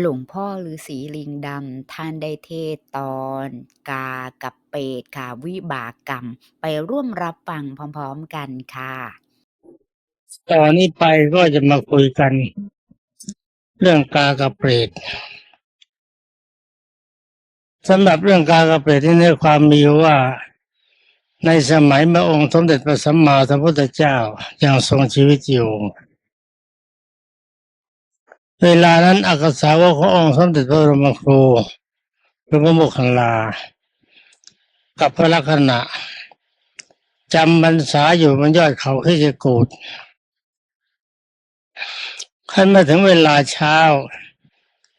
หลวงพ่อฤาษีลิงดำท่านได้เทศตอน กากับเปตค่ะวิบากกรรม ไปร่วมรับฟังพร้อมๆกันค่ะ ตอนนี้ไปก็จะมาคุยกัน เรื่องกากับเปรตสำหรับเรื่องกากับเปรตที่เนื้อความมีว่าในสมัยพระองค์สมเด็จพระสัมมาสัมพุทธเจ้ายังทรงชีวิตอยู่ เวลานั้นอักษาวกขององค์สมเด็จพระบรมครูพระโมคคัลลา กับพระลักษณะจำพรรษาอยู่บนยอดเขาขี้เกกูดขั้นมาถึงเวลาเช้า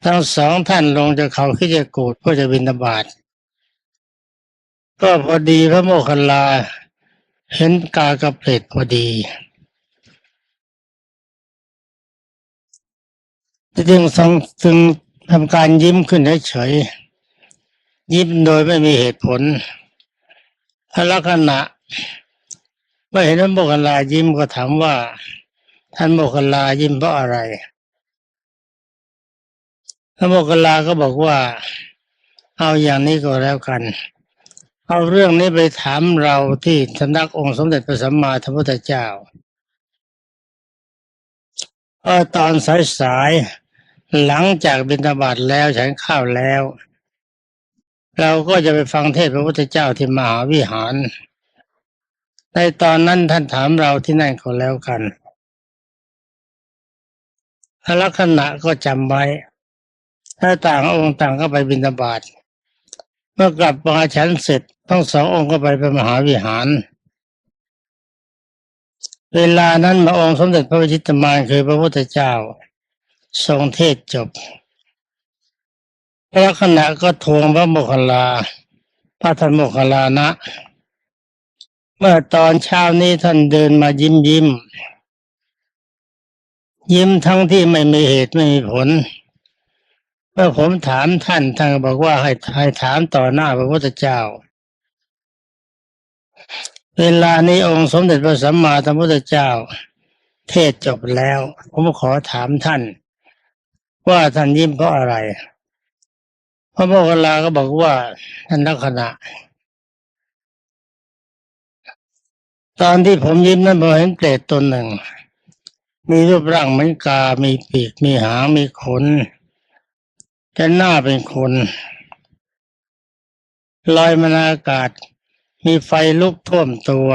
ทั้งสองท่านลงจากเขาขี้เจะกูดเพื่อจะบินบาตก็พอดีพระโมคคัลลา เห็นกากระเปรตพอดี จึงทรงจึงทำการยิ้มขึ้นเฉยๆยิ้มโดยไม่มีเหตุผลพระลักษณะเมื่อเห็นพระโมคคัลายิ้มก็ถามว่า ท่านโมคคัลายิ้มเพราะอะไรพระโมคคัลลาก็บอกว่า เอาอย่างนี้ก็แล้วกัน เอาเรื่องนี้ไปถามเราที่สำนักองค์สมเด็จพระสัมมาสัมพุทธเจ้า เออตอนสายๆหลังจากบิณฑบาตแล้วฉันข้าวแล้ว เราก็จะไปฟังเทศพระพุทธเจ้าที่มหาวิหาร ในตอนนั้นท่านถามเราที่นั่นก็แล้วกันลักษณะก็จำไว้ ถ้าต่างองค์ต่างก็ไปบิณฑบาตเมื่อกลับมาฉันเสร็จทั้งสององค์ก็ไปเป็นมหาวิหาร เวลานั้นมาองค์สมเด็จพระวิชิตมารคือพระพุทธเจ้า ทรงเทศจบลักษณะก็ทวงพระโมคคัลลา พระธนโมคคัลลานะ เมื่อตอนเช้านี้ท่านเดินมายิ้มยิ้ม ยิ้มทั้งที่ไม่มีเหตุไม่มีผล เมื่อผมถามท่านท่านบอกว่าให้ให้ถามต่อหน้าพระพุทธเจ้า เวลานี้องค์สมเด็จพระสัมมาสัมพุทธเจ้า เทศจบแล้ว ผมขอถามท่าน ว่าท่านยิ้มเพราะอะไร พระโมคคัลลาก็บอกว่าท่านลักษณะ ตอนที่ผมยิ้มนั้นผมเห็นเปรตตนหนึ่ง มีรูปร่างเหมือนกา มีปีก มีหาง มีขนแต่หน้าเป็นคนลอยมาในอากาศ มีไฟลุกท่วมตัว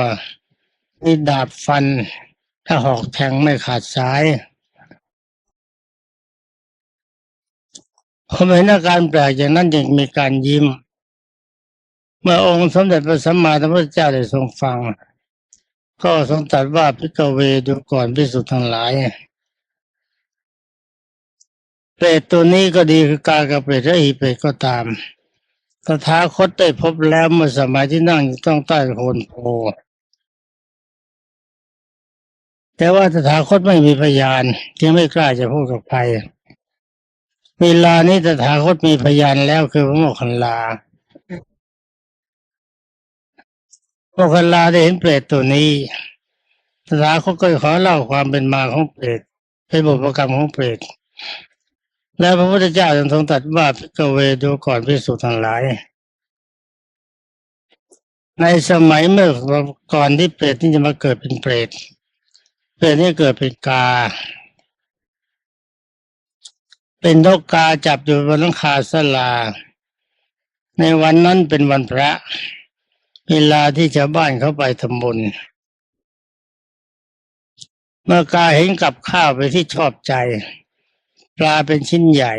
มีดาบฟัน ถ้าหอกแทงไม่ขาดสายผมเห็นอาการแปลกอย่างนั้นจึงมีการยิ้ม เมื่อองค์สมเด็จพระสัมมาสัมพุทธเจ้าได้ทรงฟัง ก็ทรงตรัสว่าพิกเวดูก่อนพิสุทธ์ทั้งหลายเปรตตัวนี้ก็ดีคือกากับเปรตและอีเปรตก็ตาม ตถาคตได้พบแล้วเมื่อสมัยที่นั่งอยู่ต้องใต้โคนโพแต่ว่าตถาคตไม่มีพยานจึงไม่กล้าจะพูดกับใครเวลานี้ตถาคตมีพยานแล้วคือพระโมคคัลลาโมคคัลลาได้เห็นเปรตตัวนี้ตถาคตก็ขอเล่าความเป็นมาของเปรตเป็นบุพกรรมของเปรต แล้วพระพุทธเจ้าทรงตรัสว่าพิกเวดูก่อนพิสุทั้งหลาย ในสมัยเมื่อก่อนที่เปรตนี่จะมาเกิดเป็นเปรตเปรตนี่เกิดเป็นกา เป็นนกกาจับอยู่บนหลังคาสลา ในวันนั้นเป็นวันพระ เวลาที่ชาวบ้านเขาไปทำบุญเมื่อกาเห็นกับข้าวไปที่ชอบใจ ปลาเป็นชิ้นใหญ่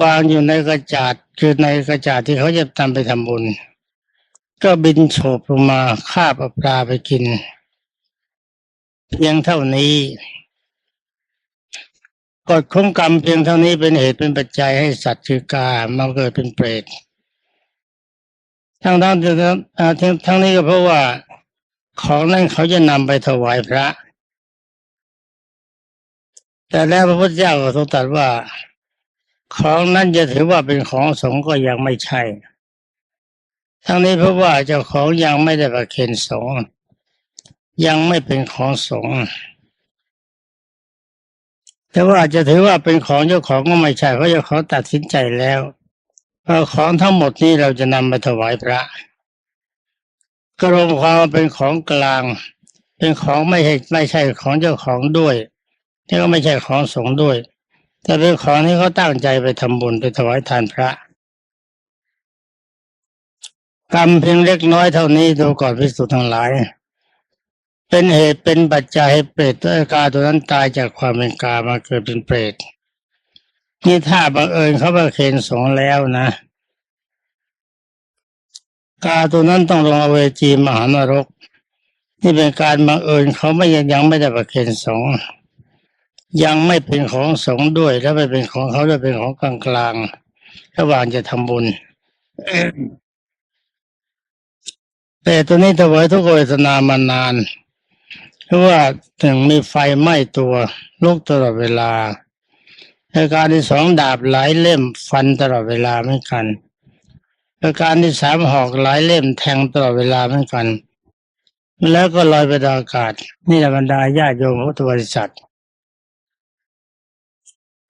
วางอยู่ในกระจาดคือในกระจาดที่เขาจะทำไปทำบุญ ก็บินโฉบลงมาคาบเอาปลาไปกินเพียงเท่านี้กฎของกรรมเพียงเท่านี้เป็นเหตุเป็นปัจจัยให้สัตว์คือกามาเกิดเป็นเปรตทั้งทั้งทั้งทั้งนี้ก็เพราะว่าของนั้นเขาจะนำไปถวายพระ แต่แล้วพระพุทธเจ้าก็ทรงตรัสว่า ของนั้นจะถือว่าเป็นของสงฆ์ก็ยังไม่ใช่ ทั้งนี้เพราะว่าเจ้าของยังไม่ได้ประเคนสงฆ์ยังไม่เป็นของสงฆ์แต่ว่าจะถือว่าเป็นของเจ้าของก็ไม่ใช่เพราะเจ้าของตัดสินใจแล้วว่าของทั้งหมดนี้เราจะนำไปถวายพระก็รวมความเป็นของกลาง เป็นของไม่ใช่ไม่ใช่ของเจ้าของด้วย ที่ก็ไม่ใช่ของสงฆ์ด้วย แต่เป็นของที่เขาตั้งใจไปทำบุญไปถวายทานพระกรรมเพียงเล็กน้อยเท่านี้ดูก่อนพิสุทธ์ทั้งหลาย เป็นเหตุเป็นปัจจัยให้เปรตตัวกาตัวนั้นตายจากความเป็นกามาเกิดเป็นเปรตนี่ถ้าบังเอิญเขาประเคนสงฆ์แล้วนะกาตัวนั้นต้องลงอเวจีมหานรก นี่เป็นการบังเอิญเขาไม่ยังยังไม่ได้ประเคนสงฆ์ ยังไม่เป็นของสงฆ์ด้วย แล้วไม่เป็นของเขาด้วยเป็นของกลางกลางๆระหว่างจะทำบุญ แต่ตัวนี้ถวายทุกขเวทนามานาน เพราะว่าถึงมีไฟไหม้ตัวลุกตลอดเวลาอาการที่สองดาบหลายเล่มฟันตลอดเวลาเหมือนกันอาการที่สามหอกหลายเล่มแทงตลอดเวลาเหมือนกัน แล้วก็ลอยไปในอากาศ นี่แหละบรรดาญาติโยมพุทธบริษัท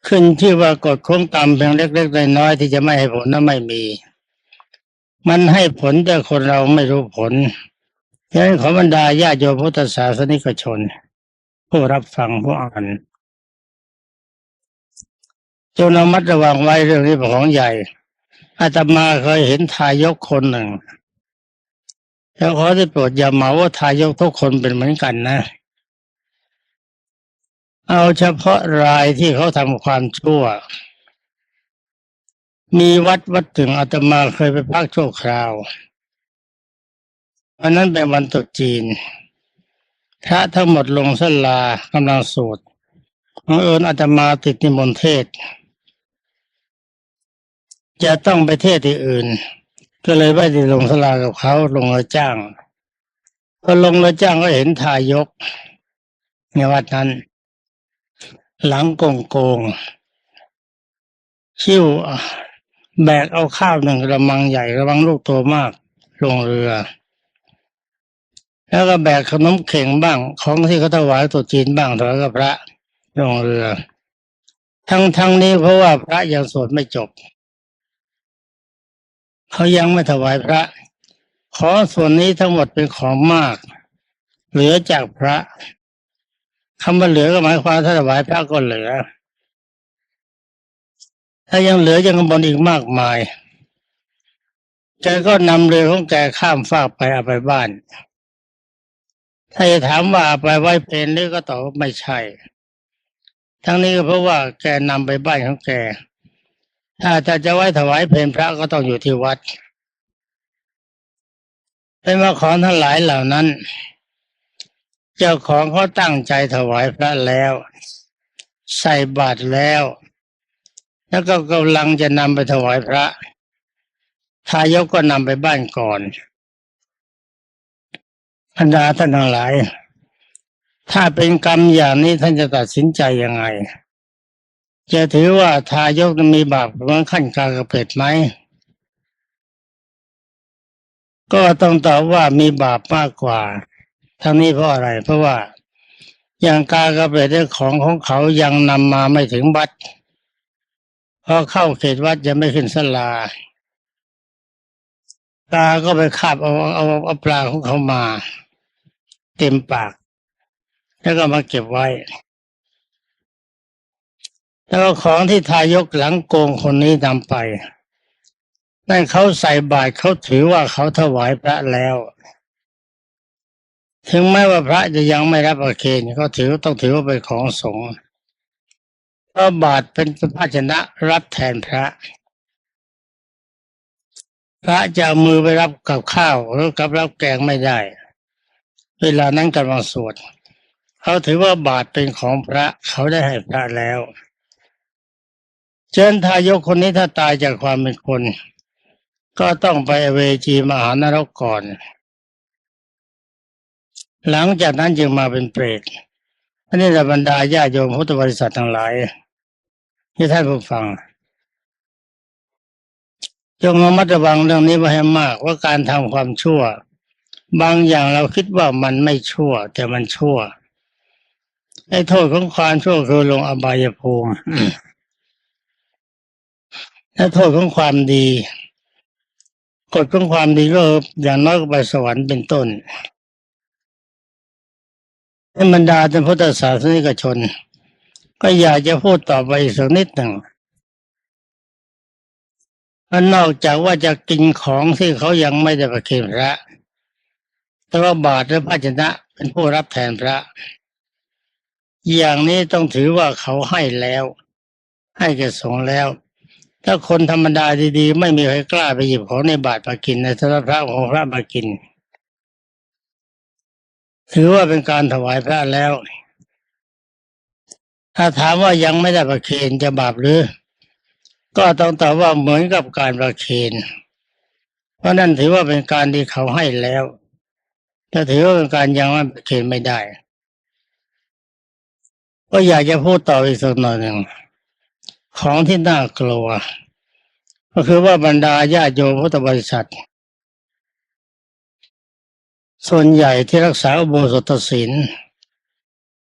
ขึ้นชื่อว่ากฎของกรรมเพียงเล็กๆน้อยๆที่จะไม่ให้ผลนั้นไม่มี มันให้ผลแต่คนเราไม่รู้ผลฉะนั้นขอบรรดาญาโยมพุทธศาสนิกชน ผู้รับฟังผู้อ่านจงระมัดระวังไว้เรื่องนี้เป็นของใหญ่อาตมาเคยเห็นทายกคนหนึ่งแล้วขอได้โปรดอย่าเหมาว่าทายกทุกคนเป็นเหมือนกันนะ เอาเฉพาะรายที่เขาทำความชั่ว มีวัดวัดถึงอาตมาเคยไปพักชั่วคราววันนั้นเป็นวันตรุษจีนพระทั้งหมดลงสลากำลังสวดบังเอิญอาตมาติดนิมนต์เทศ จะต้องไปเทศที่อื่น ก็เลยไม่ได้ลงสลากับเขาลงเลยจ้างพอลงเลยจ้างก็เห็นทายกในวัดนั้น หลังโกงโกงชิวแบกเอาข้าวหนึ่งกระมังใหญ่กระมังลูกโตมาก ลงเรือ แล้วก็แบกขนมเข่งบ้าง ของที่เขาถวายตรุษจีนบ้างถวายกับพระลงเรือ ทั้งทั้งนี้เพราะว่าพระยังสวดไม่จบ เขายังไม่ถวายพระ ขอส่วนนี้ทั้งหมดเป็นของมาก เหลือจากพระ คำว่าเหลือก็หมายความถ้าถวายพระก็เหลือ ถ้ายังเหลือยังบนอีกมากมายแกก็นำเรือของแกข้ามฟากไปเอาไปบ้าน ถ้าจะถามว่าเอาไปไว้เพนหรือก็ตอบว่าไม่ใช่ ทั้งนี้ก็เพราะว่าแกนำไปบ้านของแก ถ้าจะจะไว้ถวายเพนพระก็ต้องอยู่ที่วัดเป็นว่าของทั้งหลายเหล่านั้น เจ้าของเขาตั้งใจถวายพระแล้ว ใส่บาตรแล้ว แล้วก็กำลังจะนำไปถวายพระ ทายกก็นำไปบ้านก่อนบรรดาท่านทั้งหลาย ถ้าเป็นกรรมอย่างนี้ท่านจะตัดสินใจยังไง จะถือว่าทายกมีบาปเหมือนขั้นกากระเป็ดไหมก็ต้องตอบว่ามีบาปมากกว่า ทั้งนี้เพราะอะไร เพราะว่าอย่างกากระเป็ดของของเขายังนำมาไม่ถึงวัดพอเข้าเขตวัดยังไม่ขึ้นสลากาก็ไปคาบเอาเอาเอาปลาของเขามา เต็มปาก แล้วก็มาเก็บไว้ แล้วของที่ทายกหลังโกงคนนี้นำไป นั่นเขาใส่บาตรเขาถือว่าเขาถวายพระแล้ว ถึงแม้ว่าพระจะยังไม่รับประเคนเขาถือต้องถือว่าเป็นของสงฆ์พระบาตรเป็นภาชนะรับแทนพระ พระจะเอามือไปรับกับข้าวหรือกับรับแกงไม่ได้ เวลานั้นกำลังสวดเขาถือว่าบาตรเป็นของพระเขาได้ให้พระแล้วเชิญทายกคนนี้ถ้าตายจากความเป็นคน ก็ต้องไปเวจีมหานรกก่อน หลังจากนั้นจึงมาเป็นเปรตอันนี้แหละบรรดาญาโยมพุทธบริษัททั้งหลายที่ท่านผู้ฟังจงระมัดระวังเรื่องนี้ไว้ให้มากว่าการทำความชั่ว บางอย่างเราคิดว่ามันไม่ชั่ว แต่มันชั่วไอ้โทษของความชั่วคือลงอบายภูมิและโทษของความดีกฎของความดีก็อย่างน้อยก็ไปสวรรค์เป็นต้น ให้บรรดาท่านพุทธศาสนิกชน ก็อยากจะพูดต่อไปสักนิดหนึ่งว่านอกจากว่าจะกินของที่เขายังไม่ได้ประเคนพระ แต่ว่าบาตรและภาชนะเป็นผู้รับแทนพระ อย่างนี้ต้องถือว่าเขาให้แล้ว ให้แก่สงแล้ว ถ้าคนธรรมดาดีๆ ไม่มีใครกล้าไปหยิบของในบาตรมากินในสำหรับพระของพระมากิน ถือว่าเป็นการถวายพระแล้ว ถ้าถามว่ายังไม่ได้ประเคนจะบาปหรือ ก็ต้องตอบว่าเหมือนกับการประเคนเพราะนั่นถือว่าเป็นการที่เขาให้แล้วถ้าถือว่าเป็นการยังไม่ประเคนไม่ได้ ก็อยากจะพูดต่ออีกสักหน่อยหนึ่งของที่น่ากลัว ก็คือว่าบรรดาญาโยพุทธบริษัท ส่วนใหญ่ที่รักษาอุโบสถศีล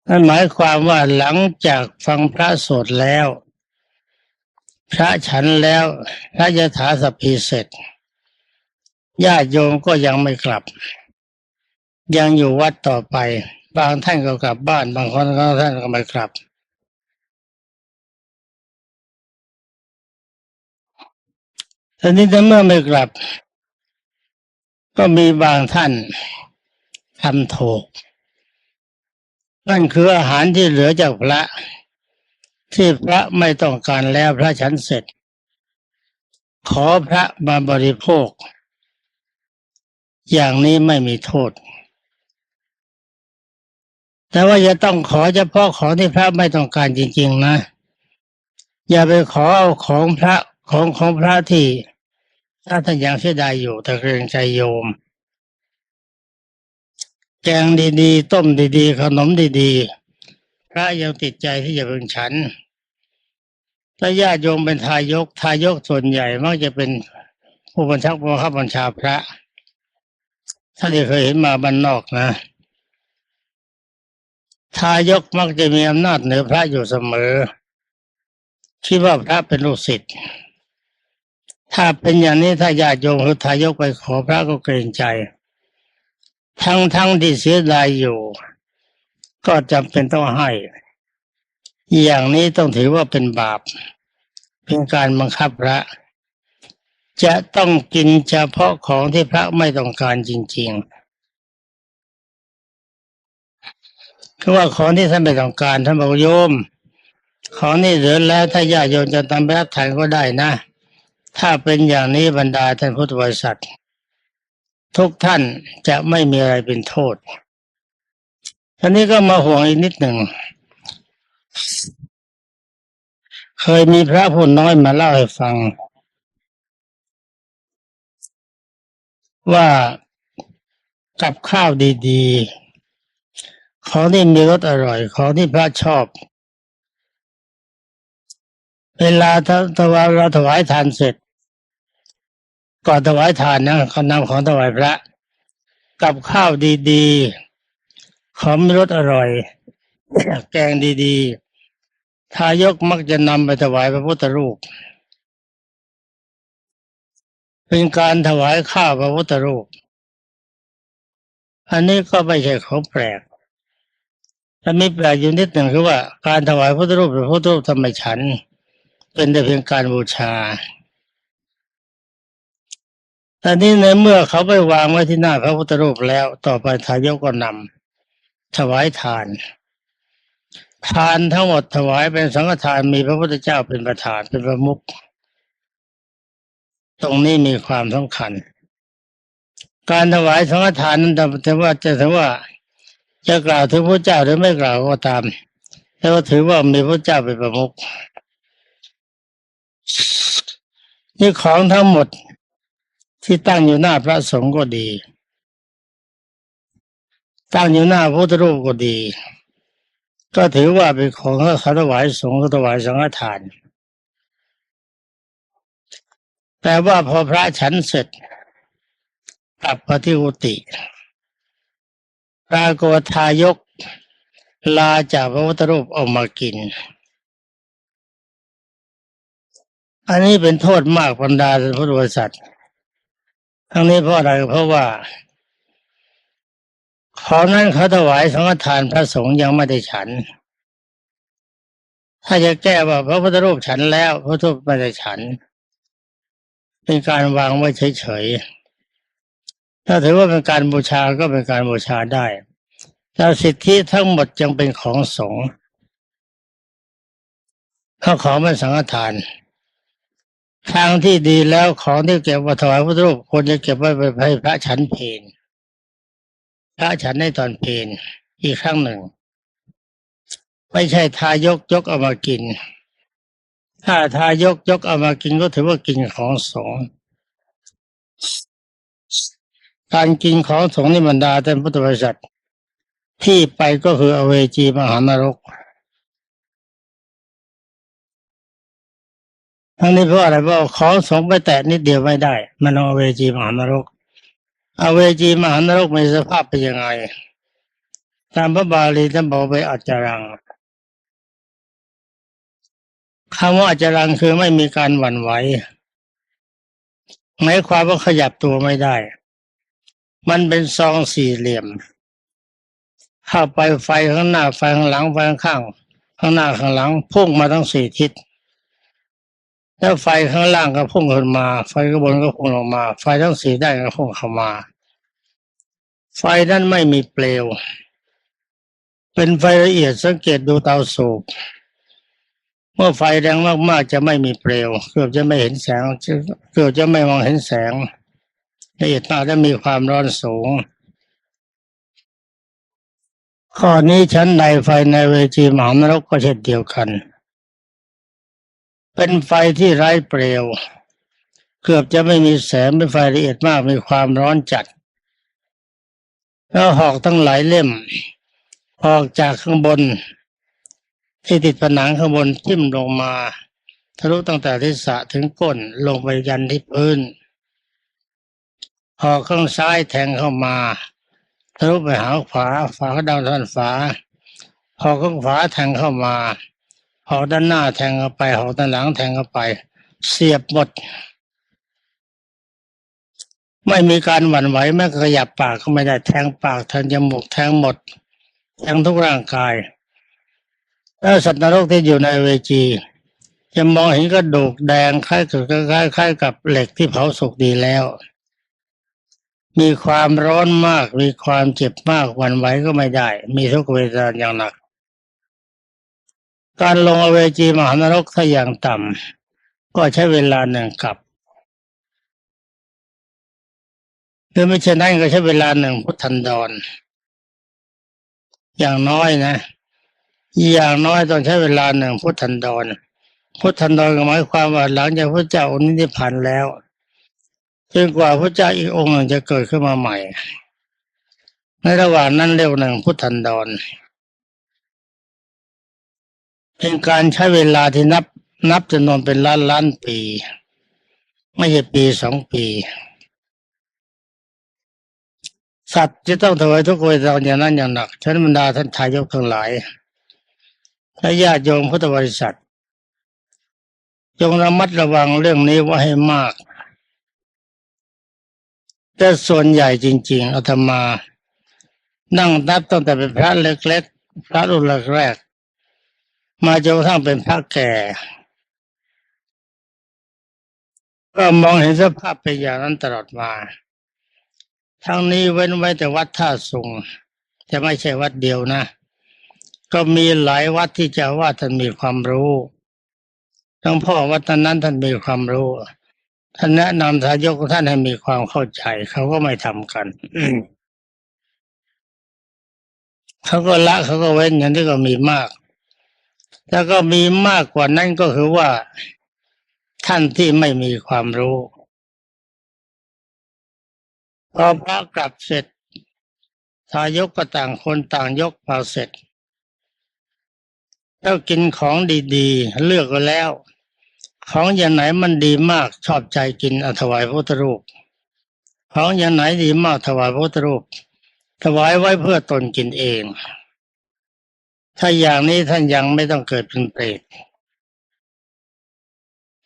นั่นหมายความว่าหลังจากฟังพระสวดแล้ว พระฉันแล้วพระยถาสพพีเสร็จญาติโยมก็ยังไม่กลับ ยังอยู่วัดต่อไป บางท่านก็กลับบ้าน บางคนก็ท่านก็ไม่กลับ ทีนี้ถ้าเมื่อไม่กลับ ก็มีบางท่านทำถูก นั่นคืออาหารที่เหลือจากพระ ที่พระไม่ต้องการแล้วพระฉันเสร็จ ขอพระมาบริโภค อย่างนี้ไม่มีโทษ แต่ว่าจะต้องขอเฉพาะของที่พระไม่ต้องการจริง ๆ นะ อย่าไปขอเอาของพระของของพระที่ ถ้าท่านยังเสียดายอยู่แต่เกรงใจโยม แกงดีๆ ต้มดีๆ ขนมดีๆ พระยังติดใจที่จะเพิ่งฉันถ้าญาติโยมเป็นทายก ทายกส่วนใหญ่มักจะเป็นผู้บัญชาผู้บังคับบัญชาพระ ถ้าที่เคยเห็นมาบ้านนอกนะ ทายกมักจะมีอำนาจเหนือพระอยู่เสมอคิดว่าพระเป็นลูกศิษย์ ถ้าเป็นอย่างนี้ถ้าญาติโยมคือทายกไปขอพระก็เกรงใจ ทั้งทั้งที่เสียดายอยู่ ก็จำเป็นต้องให้ อย่างนี้ต้องถือว่าเป็นบาป เป็นการบังคับพระ จะต้องกินเฉพาะของที่พระไม่ต้องการจริงๆคือว่าของที่ท่านไม่ต้องการท่านบอกโยม ของนี่เหลือแล้วถ้าญาติโยมจะทำไปรับทานก็ได้นะ ถ้าเป็นอย่างนี้บรรดาท่านพุทธบริษัท ทุกท่านจะไม่มีอะไรเป็นโทษทีนี้ก็มาห่วงอีกนิดหนึ่ง เคยมีพระผู้น้อยมาเล่าให้ฟัง ว่ากับข้าวดีๆ ของที่มีรสอร่อย ของที่พระชอบ เวลาถ้าถ้าว่าเราถวายทานเสร็จ ก่อนถวายทานนะเขานำของถวายพระ กับข้าวดีๆของมีรสอร่อย แกงดีๆทายกมักจะนำไปถวายพระพุทธรูป เป็นการถวายข้าวพระพุทธรูป อันนี้ก็ไม่ใช่ของแปลกแต่มีแปลกอยู่นิดหนึ่งคือว่าการถวายพระพุทธรูปพระพุทธรูปทำไมฉัน เป็นแต่เพียงการบูชา แต่นี้ในเมื่อเขาไปวางไว้ที่หน้าพระพุทธรูปแล้ว ต่อไปทายกก็นำถวายทาน ทานทั้งหมดถวายเป็นสังฆทานมีพระพุทธเจ้าเป็นประธานเป็นประมุขตรงนี้มีความสำคัญ การถวายสังฆทานนั้นแต่ว่าจะถือว่าจะกล่าวถึงพระเจ้าหรือไม่กล่าวก็ตามแต่ว่าถือว่ามีพระเจ้าเป็นประมุขนี่ของทั้งหมด ที่ตั้งอยู่หน้าพระสงฆ์ก็ดี ตั้งอยู่หน้าพระพุทธรูปก็ดี ก็ถือว่าเป็นของเขาถวายสงฆ์ถวายสังฆทาน แต่ว่าพอพระฉันเสร็จกลับมาที่กุฏิปรากฏทายกลาจากพระพุทธรูปเอามากิน อันนี้เป็นโทษมากบรรดาท่านพุทธบริษัท ทั้งนี้เพราะอะไรเพราะว่าของนั้นเขาถวายสังฆทานพระสงฆ์ยังไม่ได้ฉัน ถ้าจะแก้ว่าพระพุทธรูปฉันแล้วพระทูปไม่ได้ฉัน เป็นการวางไว้เฉยๆ ถ้าถือว่าเป็นการบูชาก็เป็นการบูชาได้แต่สิทธิทั้งหมดยังเป็นของสงฆ์ข้าของเป็นสังฆทาน ทางที่ดีแล้วของที่เก็บมาถวายพระรูปควรจะเก็บไว้ไปให้พระฉันเพนพระฉันในตอนเพนอีกครั้งหนึ่ง ไม่ใช่ทายกยกเอามากิน ถ้าทายกยกเอามากินก็ถือว่ากินของสงการกินของสงฆ์นี่บรรดาท่านพุทธบริษัทที่ไปก็คืออเวจีมหานรก ทั้งนี้เพราะอะไรเพราะของสงไปแตะนิดเดียวไม่ได้มันเอาเวจีมหานรกเอาเวจีมหานรกมีสภาพเป็นยังไง ตามพระบาลีท่านบอกไปอัจจรังคำว่าอัจจรังคือไม่มีการหวั่นไหวหมายความว่าขยับตัวไม่ได้ มันเป็นซองสี่เหลี่ยม เข้าไปไฟข้างหน้าไฟข้างหลังไฟข้างข้างข้างหน้าข้างหลังพุ่งมาทั้งสี่ทิศ แล้วไฟข้างล่างก็พุ่งขึ้นมา ไฟข้างบนก็พุ่งลงมา ไฟทั้งสี่ด้านก็พุ่งเข้ามา ไฟนั้นไม่มีเปลว เป็นไฟละเอียดสังเกตดูเตาสูบเมื่อไฟแรงมากๆจะไม่มีเปลวเกือบจะไม่เห็นแสงเกือบจะไม่มองเห็นแสงละเอียดมากและมีความร้อนสูงข้อนี้ชั้นใดไฟในเวทีมหานรกก็เช่นเดียวกัน เป็นไฟที่ไร้เปลว เกือบจะไม่มีแสงเป็นไฟละเอียดมากมีความร้อนจัด แล้วหอกทั้งหลายเล่ม ออกจากข้างบน ที่ติดผนังข้างบนทิ่มลงมา ทะลุตั้งแต่ทิศะถึงก้นลงไปยันที่พื้นหอกข้างซ้ายแทงเข้ามาทะลุไปหาขวาฝาดาวด้านฝาหอกข้างขวาแทงเข้ามา อกด้านหน้าแทงเข้าไปหอกด้านหลังแทงเข้าไป เสียบหมด ไม่มีการหวั่นไหวแม้ขยับปากก็ไม่ได้แทงปากแทงจมูกแทงหมด แทงทุกร่างกายแล้วสัตว์นรกที่อยู่ในเวจี จะมองเห็นกระดูกแดงคล้ายกับคล้ายคล้ายกับเหล็กที่เผาสุกดีแล้ว มีความร้อนมาก มีความเจ็บมากหวั่นไหวก็ไม่ได้ มีทุกเวทนาอย่างหนัก การลงอเวจีมหานรกถ้าอย่างต่ำก็ใช้เวลาหนึ่งกับหรือไม่เช่นนั้นก็ใช้เวลาหนึ่งพุทธันดร อย่างน้อยนะ อย่างน้อยต้องใช้เวลาหนึ่งพุทธันดร พุทธันดรก็หมายความว่าหลังจากพระเจ้าองค์นี้ได้ผ่านแล้วจนกว่าพระเจ้าอีกองค์หนึ่งจะเกิดขึ้นมาใหม่ ในระหว่างนั้นเร็วหนึ่งพุทธันดร เป็นการใช้เวลาที่นับ นับจำนวนเป็นล้านล้านปี ไม่ใช่ปีสองปี สัตว์จะต้องถวายทุกเวทนาอย่างนั้นอย่างหนักท่านบรรดาท่านทายกทั้งหลายและญาติโยมพุทธบริษัท จงระมัดระวังเรื่องนี้ไว่าให้มาก แต่ส่วนใหญ่จริง ๆอาตมา นั่งนับตั้งแต่เป็นพระเล็กๆพระรุ่นแรก มาจนกระทั่งเป็นพระแก่ ก็มองเห็นสภาพเป็นอย่างนั้นตลอดมา ทั้งนี้เว้นไว้แต่วัดท่าสุงจะไม่ใช่วัดเดียวนะ ก็มีหลายวัดที่เจะว่าท่านมีความรู้ทั้งพ่อวัดนั้นท่านมีความรู้ท่านแนะนำทายกท่านให้มีความเข้าใจ เขาก็ไม่ทำกันเขาก็ละเขาก็เว้นอย่างที่ก็มีมาก แล้วก็มีมากกว่านั้นก็คือว่าท่านที่ไม่มีความรู้พอพระกลับเสร็จทายกก็ต่างคนต่างยกเผาเสร็จแล้วกินของดีๆ เลือกก็แล้ว ของอย่างไหนมันดีมากชอบใจกินอถวายพระพุทธรูป ของอย่างไหนดีมากถวายพระพุทธรูป ถวายไว้เพื่อตนกินเอง ถ้าอย่างนี้ท่านยังไม่ต้องเกิดเป็นเปรต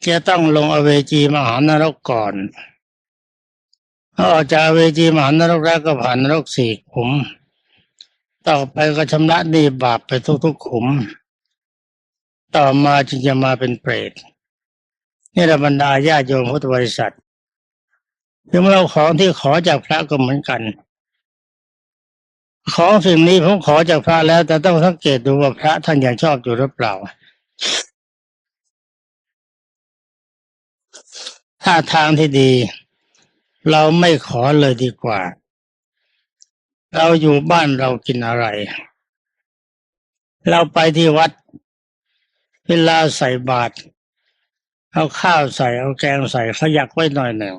จะต้องลงอเวจีมหานรกก่อนพอออกจากอเวจีมหานรกแล้วก็ผ่านนรกสี่ขุม ต่อไปก็ชำระหนี้บาปไปทุกๆขุม ต่อมาจึงจะมาเป็นเปรตนี่ระบรรดาญาโยมพุทธบริษัทถึงเราของที่ขอจากพระก็เหมือนกัน ของสิ่งนี้ผมขอจากพระแล้ว แต่ต้องสังเกตดูว่าพระท่านยังชอบอยู่หรือเปล่า ถ้าทางที่ดี เราไม่ขอเลยดีกว่า เราอยู่บ้านเรากินอะไร เราไปที่วัด เวลาใส่บาตรเอาข้าวใส่เอาแกงใส่ขยักไว้หน่อยหนึ่ง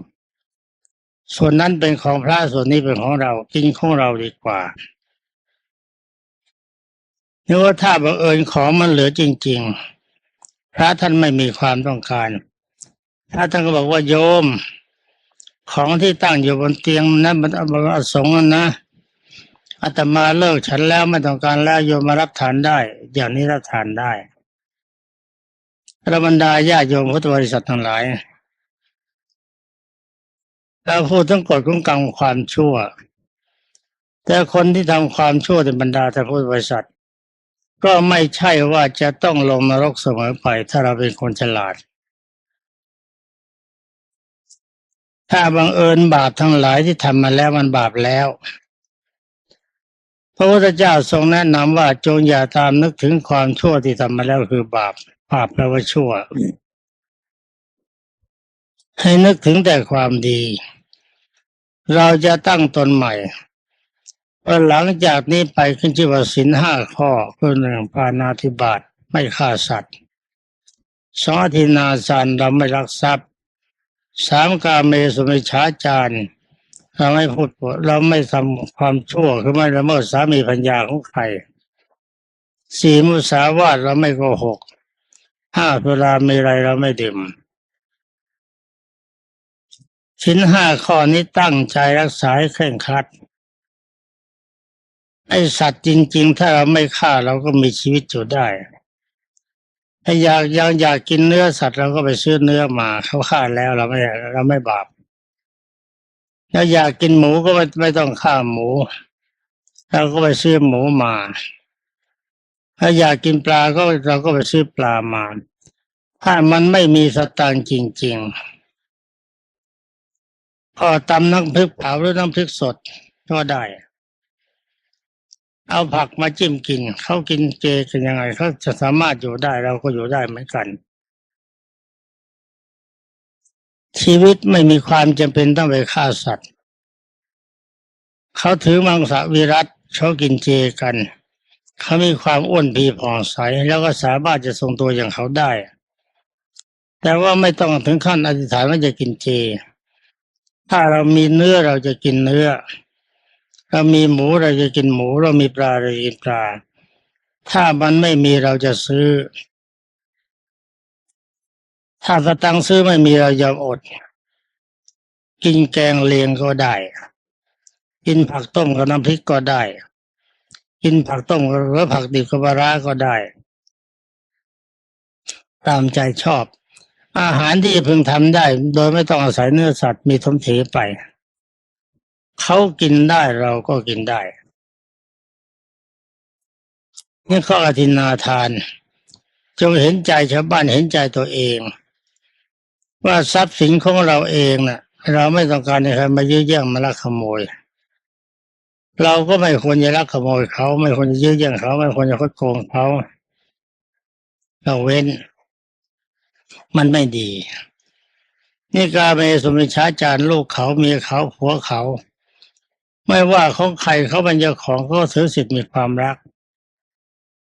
ส่วนนั้นเป็นของพระส่วนนี้เป็นของเรากินของเราดีกว่า นึกว่าถ้าบังเอิญของมันเหลือจริง ๆ พระท่านไม่มีความต้องการพระท่านก็บอกว่าโยม ของที่ตั้งอยู่บนเตียงนั้นมันมันอสงฆ์นะอาตมาเลิกฉันแล้วไม่ต้องการแล้วโยมมารับทานได้ อย่างนี้รับทานได้ระบรรดาญาติโยมพุทธบริษัททั้งหลายเราพูดถึงกฎของกรรมความชั่ว แต่คนที่ทำความชั่วในบรรดาท่าพุทธบริษัท ก็ไม่ใช่ว่าจะต้องลงนรกเสมอไป ถ้าเราเป็นคนฉลาด ถ้าบังเอิญบาปทั้งหลายที่ทำมาแล้วมันบาปแล้ว พระพุทธเจ้าทรงแนะนำว่าจงอย่าตามนึกถึงความชั่วที่ทำมาแล้วคือบาปบาปแปลว่าชั่ว ให้นึกถึงแต่ความดี เราจะตั้งตนใหม่ ว่าหลังจากนี้ไปขึ้นชื่อว่าสินห้าข้อคือหนึ่งปานาธิบาตไม่ฆ่าสัตว์สองอธินาสารเราไม่รักทรัพย์สามกาเมสุมิชาจารเราไม่พูดเราไม่ทำความชั่วคือไม่ละเมิดสามีพัญญาของใครสี่มุสาวาทเราไม่โกหกห้าสุรามีไรเราไม่ดื่มชิ้นห้าข้อนี้ตั้งใจรักษาให้เคร่งครัด ไอสัตว์จริง ๆ ถ้าเราไม่ฆ่าเราก็มีชีวิตอยู่ได้ถ้าอยากยังอยากกินเนื้อสัตว์เราก็ไปซื้อเนื้อมาเขาฆ่าแล้วเราไม่เราไม่บาปถ้าอยากกินหมูก็ไม่ไม่ต้องฆ่าหมูเราก็ไปซื้อหมูมา ถ้าอยากกินปลาก็เราก็ไปซื้อปลามา ถ้ามันไม่มีสตางค์จริงๆก็ตำน้ำพริกเผาหรือน้ำพริกสดก็ได้ เอาผักมาจิ้มกินเขากินเจกันยังไงเขาจะสามารถอยู่ได้เราก็อยู่ได้เหมือนกัน ชีวิตไม่มีความจำเป็นต้องไปฆ่าสัตว์เขาถือมังสวิรัตเขากินเจกันเขามีความอ้วนพีผ่องใสแล้วก็สามารถจะทรงตัวอย่างเขาได้ แต่ว่าไม่ต้องถึงขั้นอธิษฐานว่าจะกินเจ ถ้าเรามีเนื้อเราจะกินเนื้อ เรามีหมูเราจะกินหมู เรามีปลาเราจะกินปลา ถ้ามันไม่มีเราจะซื้อ ถ้าสตังซื้อไม่มีเรายอมอด กินแกงเลียงก็ได้ กินผักต้มกับน้ำพริกก็ได้ กินผักต้มหรือผักดิบกับปลาราก็ได้ ตามใจชอบ อาหารที่พึงทำได้ โดยไม่ต้องอาศัยเนื้อสัตว์มีทมเถไป เขากินได้เราก็กินได้ นี่ข้ออธินาทาน จงเห็นใจชาวบ้านเห็นใจตัวเอง ว่าทรัพย์สินของเราเองน่ะ เราไม่ต้องการให้ใครมายื้อแย่งมาลักขโมย เราก็ไม่ควรจะลักขโมยเขา ไม่ควรจะยื้อแย่งเขา ไม่ควรจะคดโกงเขาเราเว้น มันไม่ดีนี่กาเมสุมิชาจารลูกเขาเมียเขาผัวเขา ไม่ว่าของใครเขาเป็นเจ้าของเขาก็ถือสิทธิ์มีความรัก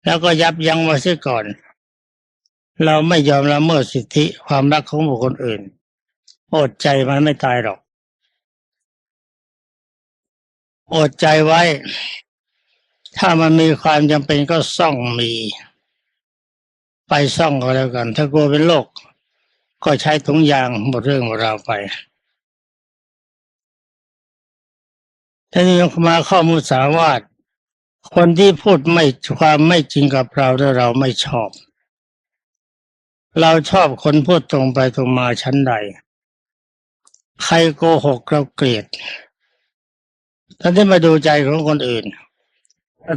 แล้วก็ยับยั้งไว้เสียก่อน เราไม่ยอมละเมิดสิทธิความรักของบุคคลอื่น อดใจมันไม่ตายหรอก อดใจไว้ ถ้ามันมีความจำเป็นก็ซ่องมี ไปซ่องก็แล้วกัน ถ้ากลัวเป็นโรคก็ใช้ถุงยางหมดเรื่องหมดราวไป ทีนี้มาข้อมูลสาวาทคนที่พูดไม่ความไม่จริงกับเราแล้วเราไม่ชอบ เราชอบคนพูดตรงไปตรงมาชั้นใด ใครโกหกเราเกลียดท่านที่มาดูใจของคนอื่น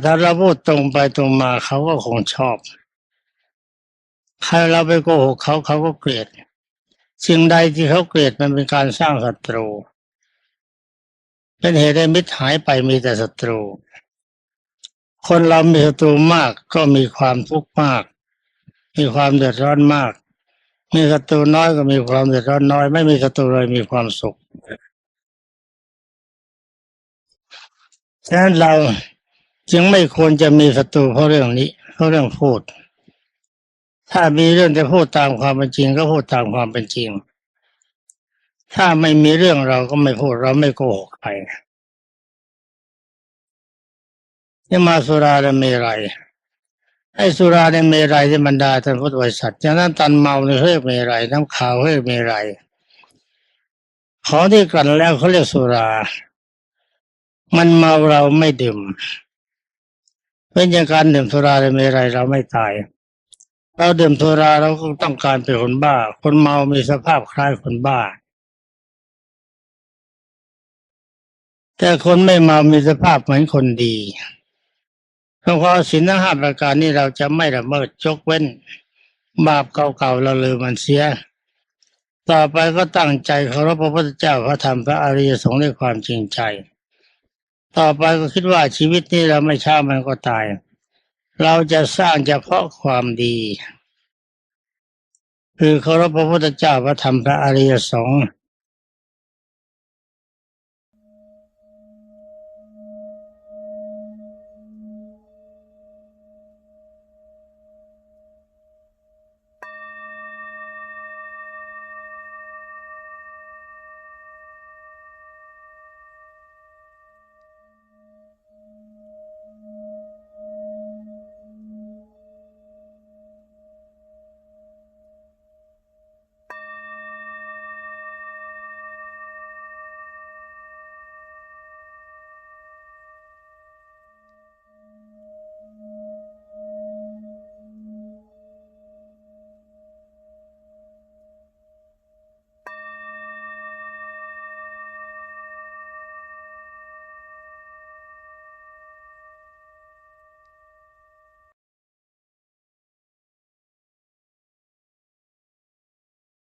ถ้าเราพูดตรงไปตรงมาเขาก็คงชอบ ใครเราไปโกหกเขาเขาก็เกลียดสิ่งใดที่เขาเกลียดมันเป็นการสร้างศัตรู เป็นเหตุให้มิตรหายไปมีแต่ศัตรู คนเรามีศัตรูมากก็มีความทุกข์มาก มีความเดือดร้อนมาก มีศัตรูน้อยก็มีความเดือดร้อนน้อย ไม่มีศัตรูเลยมีความสุขฉะนั้นเราจึงไม่ควรจะมีศัตรูเพราะเรื่องนี้เพราะเรื่องพูด ถ้ามีเรื่องจะพูดตามความเป็นจริง ก็พูดตามความเป็นจริง ถ้าไม่มีเรื่องเราก็ไม่พูดเราไม่โกหกใครนี่มาสุราและเมรัยไอ้สุราในเมรัยที่บรรดาท่านพุทธบริษัทอย่างนั้นตันเมาในเรียกเมรัยน้ำขาวเรียกเมรัยของที่กลั่นแล้วเขาเรียกสุรา มันเมาเราไม่ดื่มเป็นอย่างการดื่มสุราในเมรัยเราไม่ตาย เราดื่มสุราเราก็ต้องการเป็นคนบ้า คนเมามีสภาพคล้ายคนบ้า แต่คนไม่เมามีสภาพเหมือนคนดีเพราะว่าศีลทั้งห้าประการนี้เราจะไม่ละเมิดยกเว้น บาปเก่าๆเราลืมมันเสีย ต่อไปก็ตั้งใจเคารพพระพุทธเจ้าพระธรรมพระอริยสงฆ์ด้วยความจริงใจ ต่อไปก็คิดว่าชีวิตนี้เราไม่ช้ามันก็ตาย เราจะสร้างเฉพาะความดี คือเคารพพระพุทธเจ้าพระธรรมพระอริยสงฆ์